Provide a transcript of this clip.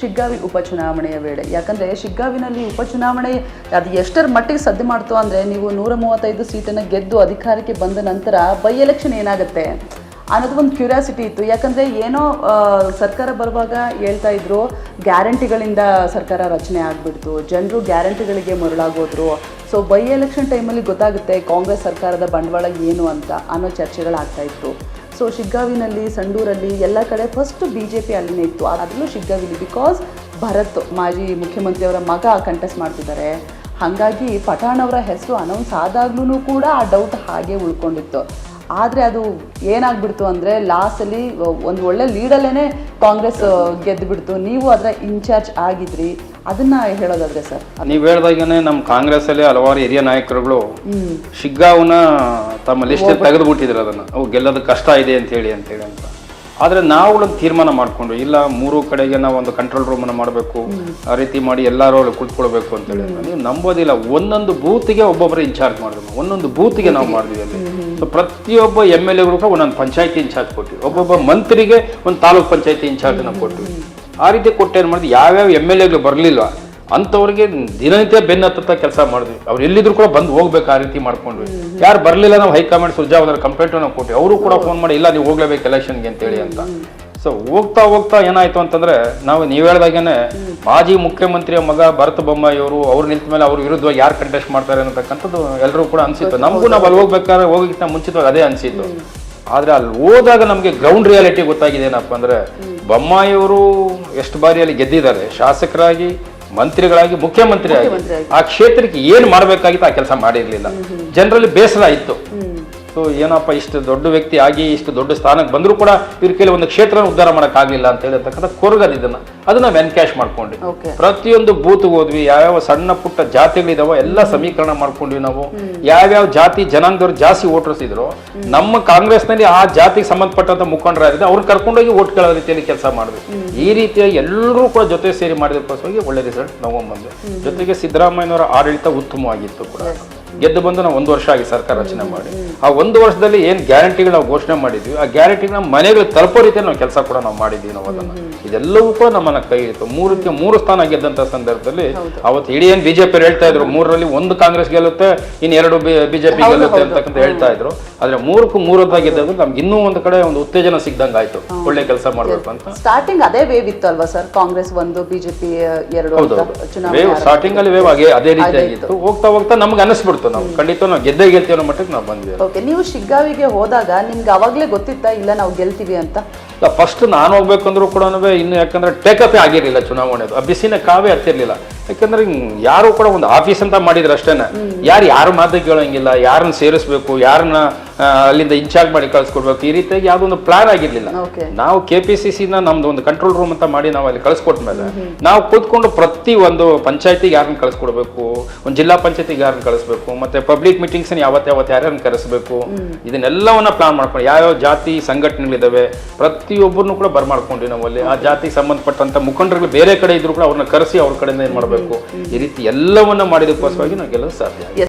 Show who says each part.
Speaker 1: ಶಿಗ್ಗಾವಿ ಉಪಚುನಾವಣೆಯ ವೇಳೆ. ಯಾಕಂದ್ರೆ ಶಿಗ್ಗಾವಿನಲ್ಲಿ ಉಪಚುನಾವಣೆ ಅದು ಎಷ್ಟರ ಮಟ್ಟಿಗೆ ಸದ್ದು ಮಾಡ್ತು ಅಂದ್ರೆ ನೀವು ನೂರ ಮೂವತ್ತೈದು ಸೀಟನ್ನು ಗೆದ್ದು ಅಧಿಕಾರಕ್ಕೆ ಬಂದ ನಂತರ ಬೈ ಎಲೆಕ್ಷನ್ ಏನಾಗುತ್ತೆ? ಅನ್ನೋದು ಒಂದು ಕ್ಯೂರಿಯಾಸಿಟಿ ಇತ್ತು. ಯಾಕಂದ್ರೆ ಏನೋ ಸರ್ಕಾರ ಬರುವಾಗ ಹೇಳ್ತಾ ಇದ್ರು, ಗ್ಯಾರಂಟಿಗಳಿಂದ ಸರ್ಕಾರ ರಚನೆ ಆಗ್ಬಿಡ್ತು. ಜನರು ಗ್ಯಾರಂಟಿಗಳಿಗೆ ಮರುಳಾಗೋದ್ರು. ಸೊ ಬೈ ಎಲೆಕ್ಷನ್ ಟೈಮಲ್ಲಿ ಗೊತ್ತಾಗುತ್ತೆ ಕಾಂಗ್ರೆಸ್ ಸರ್ಕಾರದ ಬಂಡವಾಳ ಏನು ಅಂತ ಅನ್ನೋ ಚರ್ಚೆಗಳಾಗ್ತಾ ಇತ್ತು. ಸೊ ಶಿಗ್ಗಾವಿನಲ್ಲಿ ಸಂಡೂರಲ್ಲಿ ಎಲ್ಲ ಕಡೆ ಫಸ್ಟ್ ಬಿ ಜೆ ಪಿ ಅಲ್ಲಿನೇ ಇತ್ತು. ಅದರಲ್ಲೂ ಶಿಗ್ಗಾವಿಲಿ ಬಿಕಾಸ್ ಭರತ್ ಮಾಜಿ ಮುಖ್ಯಮಂತ್ರಿಯವರ ಮಗ ಕಂಟೆಸ್ಟ್ ಮಾಡ್ತಿದ್ದಾರೆ. ಹಾಗಾಗಿ ಪಠಾಣ್ ಅವರ ಹೆಸರು ಅನೌನ್ಸ್ ಆದಾಗ್ಲೂ ಕೂಡ ಆ ಡೌಟ್ ಹಾಗೆ ಉಳ್ಕೊಂಡಿತ್ತು. ಆದರೆ ಅದು ಏನಾಗ್ಬಿಡ್ತು ಅಂದರೆ ಲಾಸ್ಟಲ್ಲಿ ಒಂದು ಒಳ್ಳೆ ಲೀಡಲ್ಲೇ ಕಾಂಗ್ರೆಸ್ ಗೆದ್ದುಬಿಡ್ತು ನೀವು ಅದರ ಇನ್ಚಾರ್ಜ್ ಆಗಿದ್ರಿ. ಅದನ್ನ ಹೇಳೋದಾದ್ರೆ ಸರ್.
Speaker 2: ನೀವು ಹೇಳ್ದಾಗೇನೆ ನಮ್ಮ ಕಾಂಗ್ರೆಸ್ ಅಲ್ಲಿ ಹಲವಾರು ಹಿರಿಯ ನಾಯಕರುಗಳು ಶಿಗ್ಗಾವನ್ನ ತಮ್ಮ ಲಿಸ್ಟ್ ತೆಗೆದು ಬಿಟ್ಟಿದ್ರು ಅದನ್ನ. ಅವು ಗೆಲ್ಲೋದು ಕಷ್ಟ ಇದೆ ಅಂತ ಹೇಳಿ ಅಂತ ಹೇಳಿ ಅಂತ. ಆದ್ರೆ ನಾವು ಒಂದು ತೀರ್ಮಾನ ಮಾಡ್ಕೊಂಡು ಇಲ್ಲ ಮೂರು ಕಡೆಗೆ ನಾವು ಒಂದು ಕಂಟ್ರೋಲ್ ರೂಮ್ ಅನ್ನ ಮಾಡಬೇಕು ಆ ರೀತಿ ಮಾಡಿ ಎಲ್ಲರೂ ಅಲ್ಲಿ ಕುಳಿತುಕೊಳ್ಬೇಕು ಅಂತ ಹೇಳಿ ನೀವು ನಂಬೋದಿಲ್ಲ ಒಂದೊಂದು ಬೂತ್ಗೆ ಒಬ್ಬೊಬ್ಬರು ಇನ್ಚಾರ್ಜ್ ಮಾಡಿದ್ರು. ಒಂದೊಂದು ಬೂತ್ಗೆ ನಾವು ಮಾಡಿದ್ವಿ ಅಲ್ಲಿ. ಸೊ ಪ್ರತಿಯೊಬ್ಬ ಎಂ ಎಲ್ ಎಗಳು ಕೂಡ ಒಂದೊಂದು ಪಂಚಾಯತಿ ಇನ್ಚಾರ್ಜ್ ಕೊಟ್ವಿ. ಒಬ್ಬೊಬ್ಬ ಮಂತ್ರಿಗೆ ಒಂದು ತಾಲೂಕ್ ಪಂಚಾಯತಿ ಇನ್ಚಾರ್ಜ್ ನಾವು ಕೊಟ್ವಿ. ಆ ರೀತಿ ಕೊಟ್ಟೇನು ಮಾಡಿದ್ವಿ? ಯಾವ್ಯಾವ ಎಂ ಎಲ್ ಎಗಳು ಬರಲಿಲ್ಲ ಅಂಥವ್ರಿಗೆ ದಿನನಿತ್ಯ ಬೆನ್ನ ಹತ್ತ ಕೆಲಸ ಮಾಡಿದ್ವಿ. ಅವ್ರು ಎಲ್ಲಿದ್ರು ಕೂಡ ಬಂದು ಹೋಗ್ಬೇಕು ಆ ರೀತಿ ಮಾಡ್ಕೊಂಡ್ವಿ. ಯಾರು ಬರಲಿಲ್ಲ ನಾವು ಹೈಕಮಾಂಡ್ ಸುರ್ಜಾವದರ ಕಂಪ್ಲೇಂಟ್ ನಾವು ಕೊಟ್ಟು ಅವರು ಕೂಡ ಫೋನ್ ಮಾಡಿ, ಇಲ್ಲ, ನೀವು ಹೋಗ್ಲೇಬೇಕು ಎಲೆಕ್ಷನ್ಗೆ ಅಂತೇಳಿ ಅಂತ. ಸೊ ಹೋಗ್ತಾ ಹೋಗ್ತಾ ಏನಾಯ್ತು ಅಂತಂದ್ರೆ, ನಾವು ನೀವು ಹೇಳ್ದಾಗೇನೆ ಮಾಜಿ ಮುಖ್ಯಮಂತ್ರಿಯ ಮಗ ಭರತ ಬೊಮ್ಮಾಯಿ ಅವರು ಅವ್ರು ನಿಂತ ಮೇಲೆ ಅವ್ರ ವಿರುದ್ಧವಾಗಿ ಯಾರು ಕಂಟೆಸ್ಟ್ ಮಾಡ್ತಾರೆ ಅನ್ನತಕ್ಕಂಥದ್ದು ಎಲ್ಲರೂ ಕೂಡ ಅನಿಸಿತ್ತು. ನಮಗೂ ನಾವು ಅಲ್ಲಿ ಹೋಗ್ಬೇಕಾದ್ರೆ ಹೋಗಿಕ್ಕಿಂತ ಮುಂಚಿತವಾಗಿ ಅದೇ ಅನ್ಸಿತ್ತು. ಆದ್ರೆ ಅಲ್ಲಿ ಹೋದಾಗ ನಮಗೆ ಗ್ರೌಂಡ್ ರಿಯಾಲಿಟಿ ಗೊತ್ತಾಗಿದೆ ಏನಪ್ಪ ಅಂದ್ರೆ ಬೊಮ್ಮಾಯಿಯವರು ಎಷ್ಟು ಬಾರಿ ಅಲ್ಲಿ ಗೆದ್ದಿದ್ದಾರೆ. ಶಾಸಕರಾಗಿ ಮಂತ್ರಿಗಳಾಗಿ ಮುಖ್ಯಮಂತ್ರಿ ಆಗಿ
Speaker 1: ಮುಖ್ಯಮಂತ್ರಿಯಾಗಿ.
Speaker 2: ಆ ಕ್ಷೇತ್ರಕ್ಕೆ ಏನು ಮಾಡಬೇಕಾಗಿತ್ತು ಆ ಕೆಲಸ ಮಾಡಿರಲಿಲ್ಲ. ಜನರಲ್ಲಿ ಬೇಸರ ಇತ್ತು. ಸೊ ಏನಪ್ಪ ಇಷ್ಟು ದೊಡ್ಡ ವ್ಯಕ್ತಿ ಆಗಿ ಇಷ್ಟು ದೊಡ್ಡ ಸ್ಥಾನಕ್ಕೆ ಬಂದರೂ ಕೂಡ ಇವ್ರ ಕೇಳಿ ಒಂದು ಕ್ಷೇತ್ರ ಉದ್ಧಾರ ಮಾಡೋಕ್ಕಾಗಲಿಲ್ಲ ಅಂತ ಹೇಳಿರ್ತಕ್ಕಂಥ ಕೊರಗದ ಇದನ್ನ ಅದನ್ನ ಎನ್ಕ್ಯಾಶ್ ಮಾಡ್ಕೊಂಡ್ವಿ. ಪ್ರತಿಯೊಂದು ಬೂತ್ಗೆ ಹೋದ್ವಿ ಯಾವ್ಯಾವ ಸಣ್ಣ ಪುಟ್ಟ ಜಾತಿಗಳಿದಾವೋ ಎಲ್ಲ ಸಮೀಕರಣ ಮಾಡ್ಕೊಂಡ್ವಿ ನಾವು. ಯಾವ್ಯಾವ ಜಾತಿ ಜನಾಂಗದವ್ರು ಜಾಸ್ತಿ ವೋಟರ್ಸ್ ಇದ್ರು ನಮ್ಮ ಕಾಂಗ್ರೆಸ್ನಲ್ಲಿ ಆ ಜಾತಿಗೆ ಸಂಬಂಧಪಟ್ಟಂತ ಮುಖಂಡರಾಗಿದೆ ಅವ್ರನ್ನ ಕರ್ಕೊಂಡೋಗಿ ಓಟ್ ಕೇಳೋ ರೀತಿಯಲ್ಲಿ ಕೆಲಸ ಮಾಡಿದ್ವಿ. ಈ ರೀತಿಯಾಗಿ ಎಲ್ಲರೂ ಕೂಡ ಜೊತೆ ಸೇರಿ ಮಾಡಿದಕ್ಕೋಸ್ಕರ ಒಳ್ಳೆ ರಿಸಲ್ಟ್ ನಾವು ಬಂದ್ವಿ ಜೊತೆಗೆ ಸಿದ್ದರಾಮಯ್ಯನವರ ಆಡಳಿತ ಉತ್ತಮವಾಗಿತ್ತು ಕೂಡ. ಗೆದ್ದು ಬಂದು ನಾವು ಒಂದು ವರ್ಷ ಆಗಿ ಸರ್ಕಾರ ರಚನೆ ಮಾಡಿ. ಆ ಒಂದು ವರ್ಷದಲ್ಲಿ ಏನು ಗ್ಯಾರಂಟಿಗಳು ನಾವು ಘೋಷಣೆ ಮಾಡಿದ್ವಿ ಆ ಗ್ಯಾರಂಟಿ ನಮ್ಮ ಮನೆಗಳು ತಲುಪೋ ರೀತಿಯಲ್ಲಿ ನಾವು ಕೆಲಸ ಕೂಡ ನಾವು ಮಾಡಿದ್ವಿ ನಾವು ಅದನ್ನ ಇದೆಲ್ಲವೂ ಕೂಡ ನಮ್ಮನ್ನ ಕೈ ಇತ್ತು ಮೂರಕ್ಕೆ ಮೂರು ಸ್ಥಾನ ಗೆದ್ದಂಥ ಸಂದರ್ಭದಲ್ಲಿ ಅವತ್ತು ಇಡೀ ಏನ್ ಬಿಜೆಪಿ ಹೇಳ್ತಾ ಇದ್ರು ಮೂರರಲ್ಲಿ ಒಂದು ಕಾಂಗ್ರೆಸ್ ಗೆಲ್ಲುತ್ತೆ ಇನ್ನು ಎರಡು ಬಿಜೆಪಿ ಗೆಲ್ಲುತ್ತೆ ಅಂತಕ್ಕಂತ ಹೇಳ್ತಾ ಇದ್ರು. ಆದ್ರೆ ಮೂರಕ್ಕೂ ಮೂರದಾಗ ಗೆದ್ದಾಗ ನಮ್ಗೆ ಇನ್ನೂ ಒಂದು ಕಡೆ ಒಂದು ಉತ್ತೇಜನ ಸಿಗ್ದಂಗೆ ಆಯ್ತು. ಒಳ್ಳೆ ಕೆಲಸ ಮಾಡಬೇಕು ಅಂತ.
Speaker 1: ಸ್ಟಾರ್ಟಿಂಗ್ ಅದೇ ವೇವ್ ಇತ್ತು ಅಲ್ವಾ ಸರ್ ಕಾಂಗ್ರೆಸ್ ಒಂದು ಬಿಜೆಪಿ ಎರಡು
Speaker 2: ಸ್ಟಾರ್ಟಿಂಗ್ ಅಲ್ಲಿ ವೇವ್ ಆಗಿ ಅದೇ ರೀತಿಯಾಗಿತ್ತು ಹೋಗ್ತಾ ಹೋಗ್ತಾ ನಮ್ಗೆ ಅನಿಸ್ಬಿಡ್ತು ನಾವು. ಖಂಡಿತ ನಾವು ಗೆದ್ದೇ ಗೆಲ್ತೀವಿ ಅನ್ನೋ ಮಟ್ಟಕ್ಕೆ ನಾವು ಬಂದ್ವಿ
Speaker 1: ನೀವು ಶಿಗ್ಗಾವಿಗೆ ಹೋದಾಗ ನಿಮ್ಗೆ ಅವಾಗಲೇ ಗೊತ್ತಿತ್ತಾ, ಇಲ್ಲ ನಾವು ಗೆಲ್ತೀವಿ ಅಂತ?
Speaker 2: ಇಲ್ಲ ಫಸ್ಟ್ ನಾನು ಹೋಗ್ಬೇಕಂದ್ರೂ ಕೂಡ ಇನ್ನು ಯಾಕಂದ್ರೆ ಟೇಕಪ್ ಆಗಿರಲಿಲ್ಲ ಚುನಾವಣೆದು. ಆ ಬಿಸಿನ ಕಾವೇ ಹತ್ತಿರ್ಲಿಲ್ಲ. ಯಾಕಂದ್ರೆ ಯಾರು ಕೂಡ ಒಂದು ಆಫೀಸ್ ಅಂತ ಮಾಡಿದ್ರು ಅಷ್ಟೇನೆ. ಯಾರು ಯಾರು ಮಾತು ಕೇಳೋಂಗಿಲ್ಲ ಯಾರನ್ನ ಸೇರಿಸ್ಬೇಕು ಯಾರನ್ನ ಅಲ್ಲಿಂದ ಇನ್ಚಾರ್ಜ್ ಮಾಡಿ ಕಳ್ಸ್ಕೊಡ್ಬೇಕು ಈ ರೀತಿಯಾಗಿ ಯಾವ್ದೊಂದು ಪ್ಲಾನ್ ಆಗಿರ್ಲಿಲ್ಲ. ನಾವು ಕೆ ಪಿ ಸಿ ಸಿನ ನಮ್ದು ಒಂದು ಕಂಟ್ರೋಲ್ ರೂಮ್ ಅಂತ ಮಾಡಿ ನಾವು ಅಲ್ಲಿ ಕಳಿಸ್ಕೊಟ್ಮೇಲೆ ನಾವು ಕೂತ್ಕೊಂಡು ಪ್ರತಿ ಒಂದು ಪಂಚಾಯತಿಗೆ ಯಾರನ್ನ ಕಳಿಸ್ಕೊಡ್ಬೇಕು ಒಂದು ಜಿಲ್ಲಾ ಪಂಚಾಯತಿಗೆ ಯಾರನ್ನ ಕಳಿಸ್ಬೇಕು ಮತ್ತೆ ಪಬ್ಲಿಕ್ ಮೀಟಿಂಗ್ಸ್ ಯಾವತ್ತ ಯಾವತ್ತು ಯಾರ್ಯಾರನ್ನ ಕರೆಸಬೇಕು ಇದನ್ನೆಲ್ಲವನ್ನ ಪ್ಲಾನ್ ಮಾಡ್ಕೊಂಡು ಯಾವ್ಯಾವ ಜಾತಿ ಸಂಘಟನೆಗಳಿದಾವೆ ಪ್ರತಿಯೊಬ್ಬರನ್ನು ಕೂಡ ಬರ್ಮಾಡ್ಕೊಂಡ್ವಿ ನಾವು ಅಲ್ಲಿ ಆ ಜಾತಿಗೆ ಸಂಬಂಧಪಟ್ಟಂಥ ಮುಖಂಡರುಗಳು ಬೇರೆ ಕಡೆ ಇದ್ರು ಕೂಡ ಅವ್ರನ್ನ ಕರೆಸಿ ಅವ್ರ ಕಡೆಯಿಂದ ಏನು ಮಾಡಬೇಕು ಈ ರೀತಿ ಎಲ್ಲವನ್ನ ಮಾಡಿದಕ್ಕೋಸ್ಕರವಾಗಿ ನಾವು ಗೆಲ್ಲಲು ಸಾಧ್ಯ.